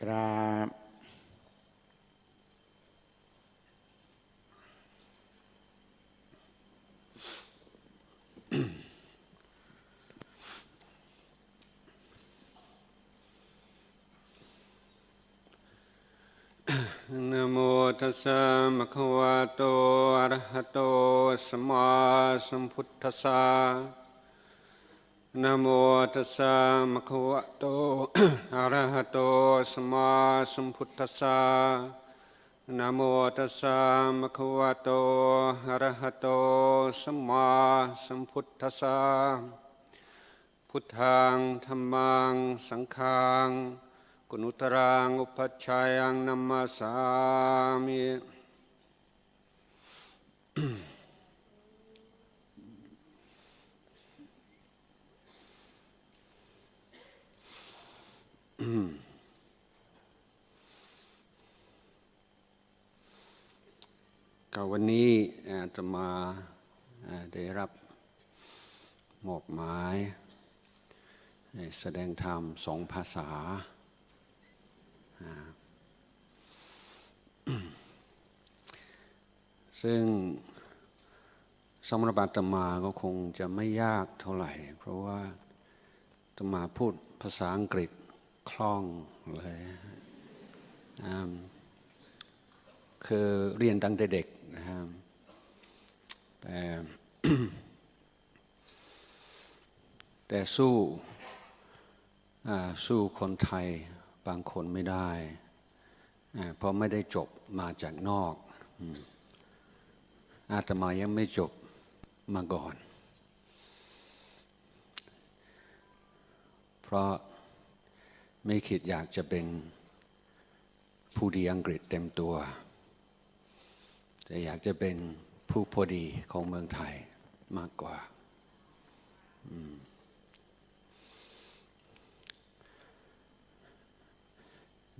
ครับนะโมตัสสะมะคะวะโตอะระหะโตสัมมาสัมพุทธัสสะ นะโมตัสสะมะคะวะโต อะระหะโต สัมมาสัมพุทธัสสะนะโมตัสสะมะคะวะโต อะระหะโต สัมมาสัมพุทธัสสะพุทธังธรรมัง สังฆัง กุณุตรัง อุปัชฌายังนัมมาสามิ ก็วันนี้จะมาได้รับมอบหมายแสดงธรรมสองภาษา ซึ่งสำหรับอาตมาก็คงจะไม่ยากเท่าไหร่ เพราะว่าอาตมาพูดภาษาอังกฤษคล่องเลยคือเรียนตั้งแต่เด็ก นะครับแต่แต่สู้สู้คนไทยบางคนไม่ได้ เพราะไม่ได้จบมาจากนอกอืมอาตมายังไม่จบมาก่อน เพราะไม่คิดอยากจะเป็นผู้ดีอังกฤษเต็มตัว แต่อยากจะเป็นผู้พอดีของเมืองไทยมากกว่า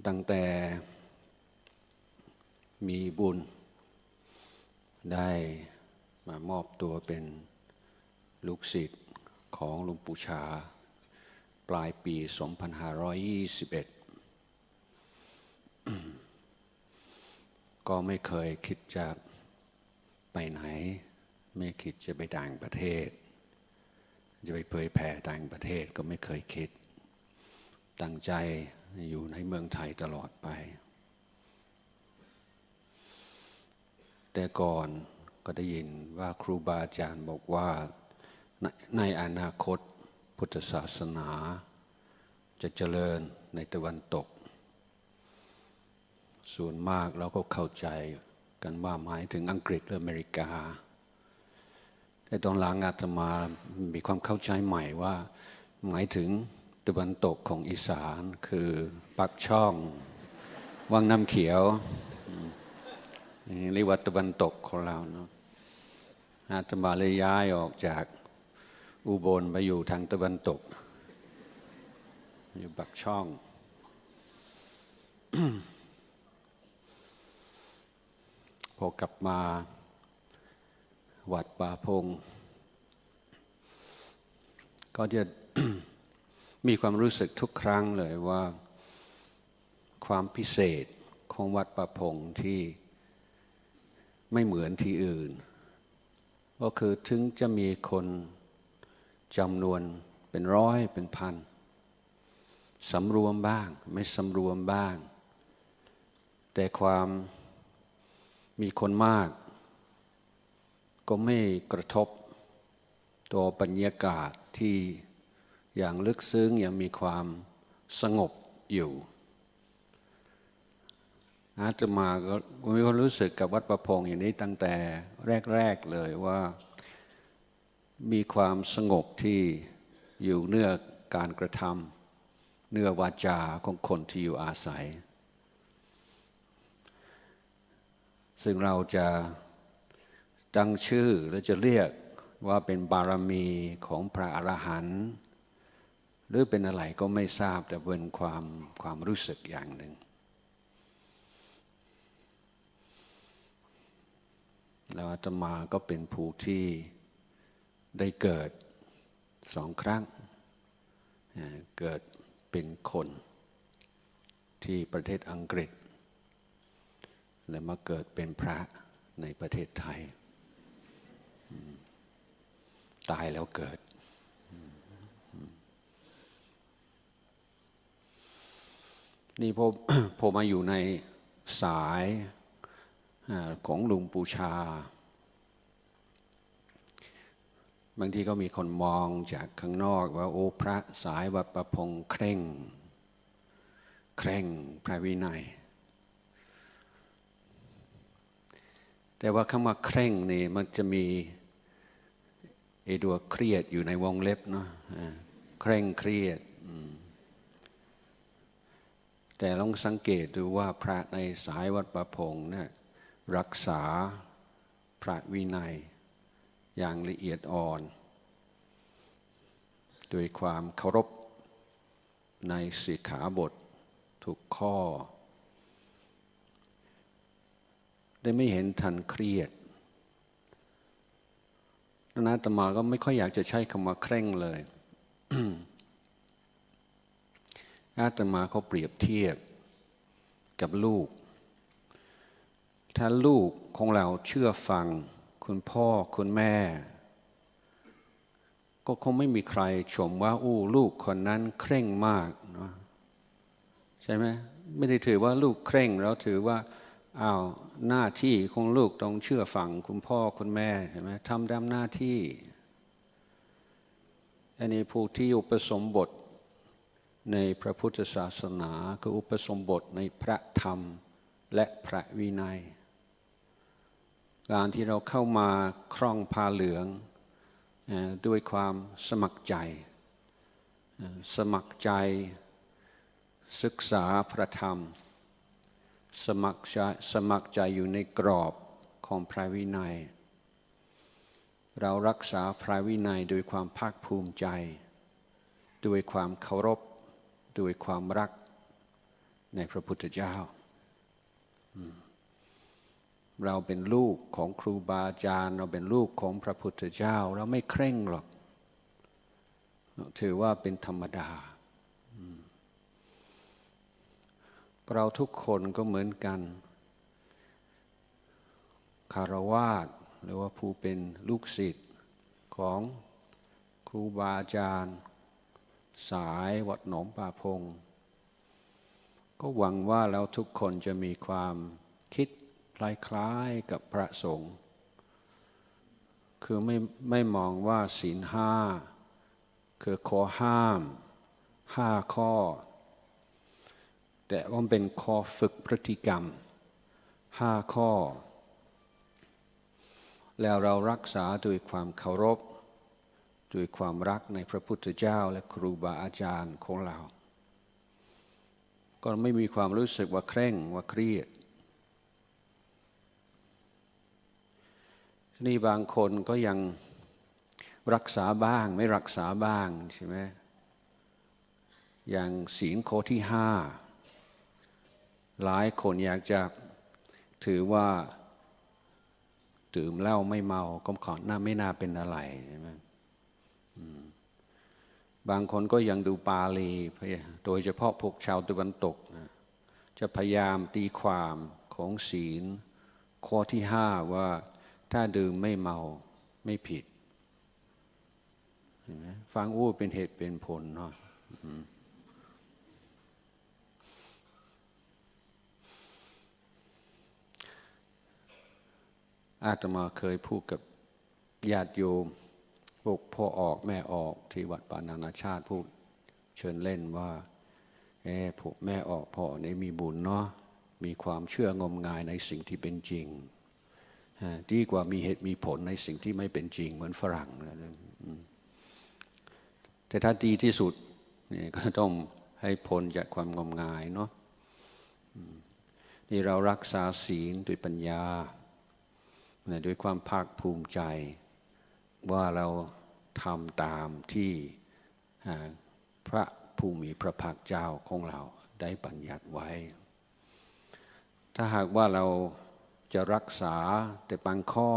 ตั้งแต่มีบุญ ได้มามอบตัวเป็นลูกศิษย์ของหลวงปู่ชา ปลายปี 2521 ก็ไม่เคยคิดจะไปไหน ไม่คิดจะไปต่างประเทศ จะไปเผยแผ่ต่างประเทศก็ไม่เคยคิด ตั้งใจอยู่ในเมืองไทยตลอดไป แต่ก่อนก็ได้ยินว่าครูบาอาจารย์บอกว่าในในอนาคตพุทธศาสนาจะเจริญในตะวันตก ส่วนมากเราก็เข้าใจกันว่าหมายถึงอังกฤษหรืออเมริกา แต่ตอนหลังอาตมามีความเข้าใจใหม่ว่า หมายถึงตะวันตกของอีสานคือปักช่องวังน้ำเขียวเรียกว่าตะวันตกของเราเนาะอาตมาเลยย้ายออกจากอุบลไปอยู่ทางตะวันตก อยู่ปักช่อง พอกลับมาวัดป่าพง ก็จะมีความรู้สึกทุกครั้งเลยว่าความพิเศษของวัดป่าพงที่ไม่เหมือนที่อื่น ก็คือถึงจะมีคนจำนวนเป็นร้อยเป็นพันสำรวมบ้าง ไม่สำรวมบ้าง แต่ความ มีคนมาก ก็ไม่กระทบตัวบรรยากาศที่อย่างลึกซึ้งยังมีความสงบอยู่อาตมาก็มีความรู้สึกกับวัดประพงอย่างนี้ตั้งแต่แรก ๆ เลยว่า มีความสงบที่อยู่เนื้อการกระทำเนื้อวาจาของคนที่อยู่อาศัย ซึ่งเราจะตั้งชื่อและจะเรียกว่าเป็นบารมีของพระอรหันต์หรือเป็นอะไรก็ไม่ทราบแต่เป็นความความรู้สึกอย่างหนึ่ง แล้วอาตมาก็เป็นผู้ที่ได้เกิดสองครั้ง เกิดเป็นคนที่ประเทศอังกฤษ และมาเกิดเป็นพระในประเทศไทย ตายแล้วเกิด นี่ผมผมมาอยู่ในสายอของลุงปูชา บางทีก็มีคนมองจากข้างนอกว่าโอ้พระสายวัดประพงษ์เคร่ง เคร่งพระวินัย แต่ว่าคำว่าเคร่งนี่มันจะมีไอ้ตัวเครียดอยู่ในวงเล็บเนาะเคร่งเครียด แต่ลองสังเกตดูว่าพระในสายวัดประพงษ์เนี่ยรักษาพระวินัย อย่างละเอียดอ่อนโดยความเคารพในสิกขาบททุกข้อ ได้ไม่เห็นทันเครียดนั้นอาตมาก็ไม่ค่อยอยากจะใช้คำว่าเคร่งเลยอาตมาเขาเปรียบเทียบกับลูก ถ้าลูกของเราเชื่อฟัง คุณพ่อคุณแม่ ก็คงไม่มีใครชมว่าอู้ลูกคนนั้นเคร่งมากเนาะใช่ไหมไม่ได้ถือว่าลูกเคร่งแล้วถือว่า อ้าวหน้าที่ของลูกต้องเชื่อฟังคุณพ่อคุณแม่เห็นไหมทำตามหน้าที่ อันนี้ผู้ที่อุปสมบทในพระพุทธศาสนาก็อุปสมบทในพระธรรมและพระวินัย การที่เราเข้ามาครองพาเหลืองด้วยความสมัครใจ สมัครใจศึกษาพระธรรม สมัครใจสมัครใจอยู่ในกรอบของพระวินัย เรารักษาพระวินัยโดยความภาคภูมิใจ ด้วยความเคารพ ด้วยความรักในพระพุทธเจ้า เราเป็นลูกของครูบาอาจารย์ เราเป็นลูกของพระพุทธเจ้า เราไม่เคร่งหรอก ถือว่าเป็นธรรมดา เราทุกคนก็เหมือนกัน คารวาสหรือว่าผู้เป็นลูกศิษย์ของครูบาอาจารย์ สายวัดหนองป่าพง ก็หวังว่าเราทุกคนจะมีความคิดคล้ายๆกับพระสงฆ์คือไม่ไม่มองว่าศีลห้า คือข้อห้ามห้าข้อ แต่ว่าเป็นข้อฝึกพฤติกรรมห้าข้อ แล้วเรารักษาด้วยความเคารพ ด้วยความรักในพระพุทธเจ้าและครูบาอาจารย์ของเรา ก็ไม่มีความรู้สึกว่าเคร่งว่าเครียดนี่บางคนก็ยังรักษาบ้างไม่รักษาบ้างใช่ไหมอย่างศีลข้อที่ห้า หลายคนอยากจะถือว่าดื่มเหล้าไม่เมาก็ขอหน้าไม่น่าเป็นอะไรใช่ไหมบางคนก็ยังดูปาลีโดยเฉพาะพวกชาวตะวันตกนะจะพยายามตีความของศีล ข้อที่ห้าว่าถ้าดื่มไม่เมาไม่ผิดเห็นไหมฟังอู้เป็นเหตุเป็นผลเนาะ อาตมาเคยพูดกับญาติโยมพวกพ่อออกแม่ออกที่วัดปานานาชาติพูดเชิญเล่นว่าเออพวกแม่ออกพ่อนี่มีบุญเนาะมีความเชื่องมงายในสิ่งที่เป็นจริงดีกว่ามีเหตุมีผลในสิ่งที่ไม่เป็นจริงเหมือนฝรั่งนะแต่ถ้าดีที่สุดนี่ก็ต้องให้พ้นจากความงมงายเนาะนี่เรารักษาศีลด้วยปัญญา นะด้วยความภาคภูมิใจ ว่าเราทำตามที่พระผู้มีพระภาคเจ้าของเราได้บัญญัติไว้ ถ้าหากว่าเราจะรักษาแต่บางข้อ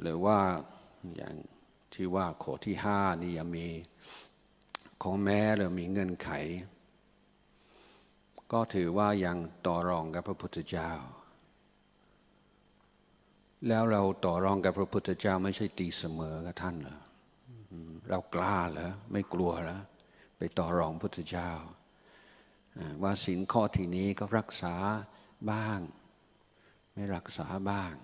หรือว่าอย่างที่ว่าข้อที่ห้านี่ยังมีข้อแม้หรือมีเงื่อนไข ก็ถือว่ายังต่อรองกับพระพุทธเจ้า แล้วเราต่อรองกับพระพุทธเจ้าไม่ใช่ตีเสมอกับท่านเหรอเรากล้าเหรอไม่กลัวเหรอไปต่อรองพุทธเจ้าอ่าว่าสินข้อที่นี้ก็รักษาบ้าง ไม่รักษาบ้าง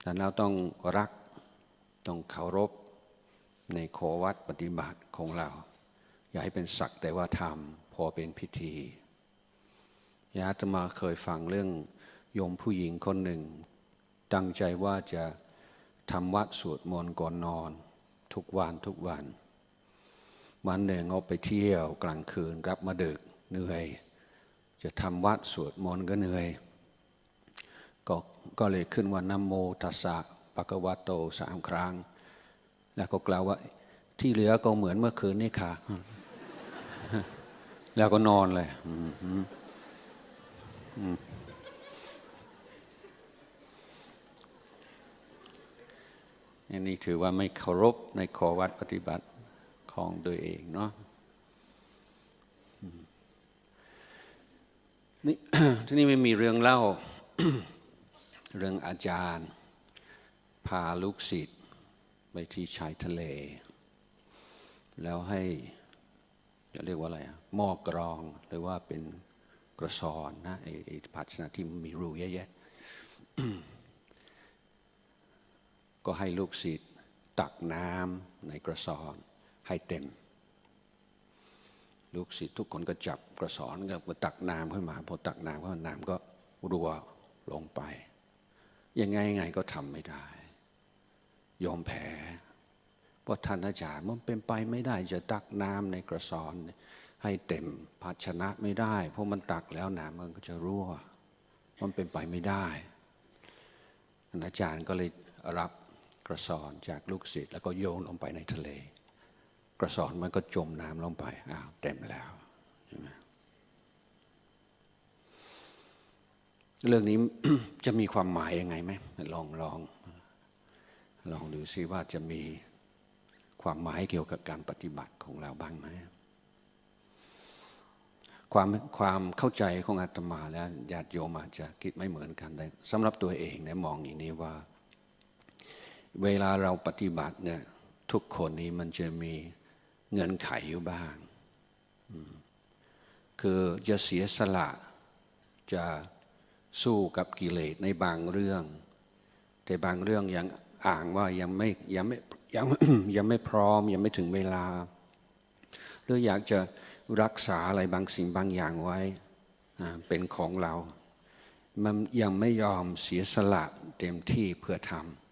แต่เราต้องรักต้องเคารพในโควัดปฏิบัติของเรา อย่าให้เป็นศักแต่ว่าทำพอเป็นพิธียาตมาเคยฟังเรื่อง โยมผู้หญิงคนหนึ่ง ตั้งใจว่าจะทำวัดสวดมนต์ก่อนนอน ทุกวันทุกวัน วันหนึ่งเอาไปเที่ยวกลางคืนกลับมาดึกเหนื่อย จะทำวัดสวดมนต์ก็เหนื่อยก็ก็เลยขึ้นว่านะโมตัสสะปะกวะโตสามครั้ง แล้วก็กล่าวว่าที่เหลือก็เหมือนเมื่อคืนนี่ค่ะ แล้วก็นอนเลย อืม อันนี้ถือว่าไม่เคารพในขอวัดปฏิบัติของตัวเองเนาะนี่ที่นี่ไม่มีเรื่องเล่าเรื่องอาจารย์ พาลูกศิษย์ไปที่ชายทะเล แล้วให้จะเรียกว่าอะไรอะหม้อกรองหรือว่าเป็นกระสอนนะไอ้ภาชนะที่มีรูเยอะๆ ก็ให้ลูกศิษย์ตักน้ำในกระสอนให้เต็ม ลูกศิษย์ทุกคนก็จับกระสอนก็ตักน้ำขึ้นมาพอตักน้ำขึ้นมาน้ำก็รัวลงไป ยังไงไงก็ทำไม่ได้ ยอมแพ้เพราะท่านอาจารย์มันเป็นไปไม่ได้จะตักน้ำในกระสอนให้เต็มภาชนะไม่ได้ เพราะมันตักแล้วน้ำมันก็จะรั่ว มันเป็นไปไม่ได้อาจารย์ก็เลยรับ กระสอนจากลูกศิษย์แล้วก็โยนลงไปในทะเล กระสอนมันก็จมน้ำลงไปอ้าวเต็มแล้วใช่ไหมเรื่องนี้จะมีความหมายยังไงไหมลองลองลองดูซิว่าจะมีความหมายเกี่ยวกับการปฏิบัติของเราบ้างไหมความความเข้าใจของอาตมาแล้วญาติโยมอาจจะคิดไม่เหมือนกันแต่สำหรับตัวเองเนี่ยมองอย่างนี้ว่า เวลาเราปฏิบัติเนี่ยทุกคนนี้มันจะมีเงื่อนไขอยู่บ้าง คือจะเสียสละจะสู้กับกิเลสในบางเรื่อง แต่บางเรื่องยังอ่างว่ายังไม่ยังไม่ยังยังไม่พร้อมยังไม่ถึงเวลา หรืออยากจะรักษาอะไรบางสิ่งบางอย่างไว้เป็นของเรา มันยังไม่ยอมเสียสละเต็มที่เพื่อทำ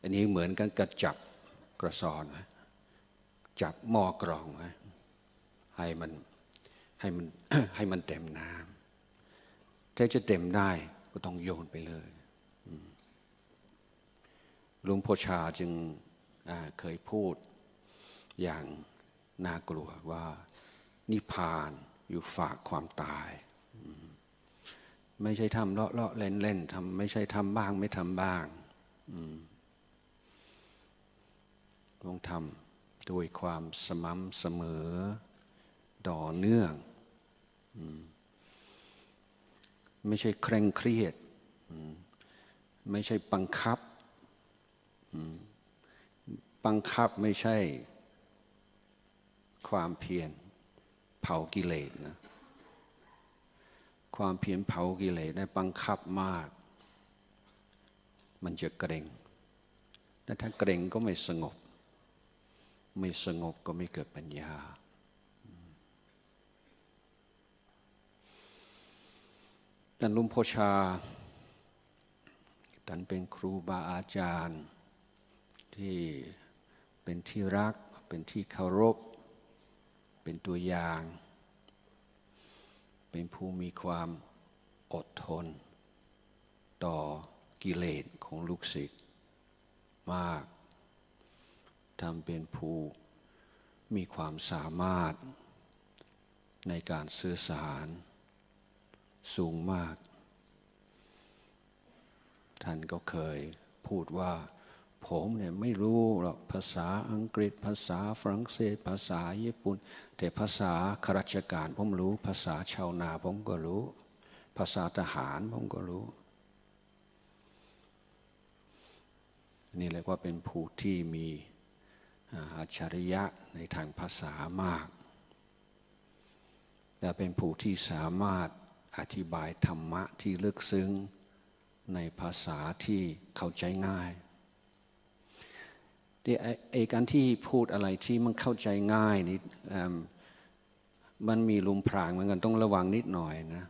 อันนี้เหมือนกันกับจับกระสอน จับหม้อกรองให้มันให้มันให้มันเต็มน้ำถ้าจะเต็มได้ก็ต้องโยนไปเลยหลวงพ่อชาจึงเคยพูดอย่างน่ากลัวว่านิพพานอยู่ฝากความตาย ไม่ใช่ทำเลาะเลาะเล่นเล่นทำไม่ใช่ทำบ้างไม่ทำบ้าง อืม ต้องทำด้วยความสม่ำเสมอต่อเนื่อง ไม่ใช่เคร่งเครียด ไม่ใช่บังคับ บังคับไม่ใช่ความเพียรเผากิเลสนะความเพียรเผากิเลสได้บังคับมาก มันจะเกรงและถ้าเกรงก็ไม่สงบ ไม่สงบก็ไม่เกิดปัญญา ท่านลุงโพชา ท่านเป็นครูบาอาจารย์ ที่เป็นที่รัก เป็นที่เคารพ เป็นตัวอย่าง เป็นผู้มีความอดทน ต่อกิเลสของลูกศิษย์มาก ทำเป็นผู้มีความสามารถในการสื่อสารสูงมาก ท่านก็เคยพูดว่า ผมเนี่ยไม่รู้หรอกภาษาอังกฤษ ภาษาฝรั่งเศส ภาษาญี่ปุ่น แต่ภาษาข้าราชการผมรู้ ภาษาชาวนาผมก็รู้ ภาษาทหารผมก็รู้ นี่เรียกว่าเป็นผู้ที่มี อัจฉริยะในทางภาษามาก และเป็นผู้ที่สามารถอธิบายธรรมะที่ลึกซึ้ง ในภาษาที่เข้าใจง่ายที่ไอ้การที่พูดอะไรที่มันเข้าใจง่ายนี่มันมีลุมพรางเหมือนกันต้องระวังนิดหน่อยนะ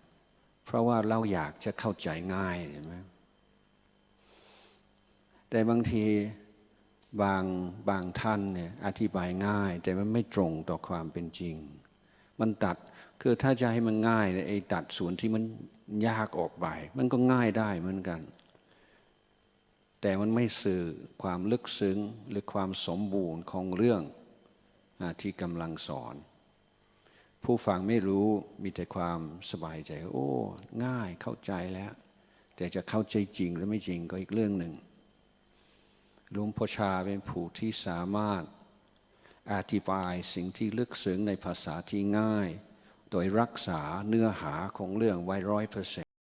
เพราะว่าเราอยากจะเข้าใจง่ายเห็นไหมแต่บางที บางบางท่านเนี่ยอธิบายง่าย แต่มันไม่ตรงต่อความเป็นจริง มันตัดคือถ้าจะให้มันง่ายเนี่ยไอ้ตัดส่วนที่มันยากออกไป มันก็ง่ายได้เหมือนกัน แต่มันไม่สื่อความลึกซึ้งหรือความสมบูรณ์ของเรื่องอที่กำลังสอน ผู้ฟังไม่รู้มีแต่ความสบายใจ โอ้ ง่ายเข้าใจแล้ว แต่จะเข้าใจจริงหรือไม่จริงก็อีกเรื่องหนึ่ง หลวงพ่อชาเป็นผู้ที่สามารถอธิบายสิ่งที่ลึกซึ้งในภาษาที่ง่าย โดยรักษาเนื้อหาของเรื่องไว้ร้อยเปอร์เซ็น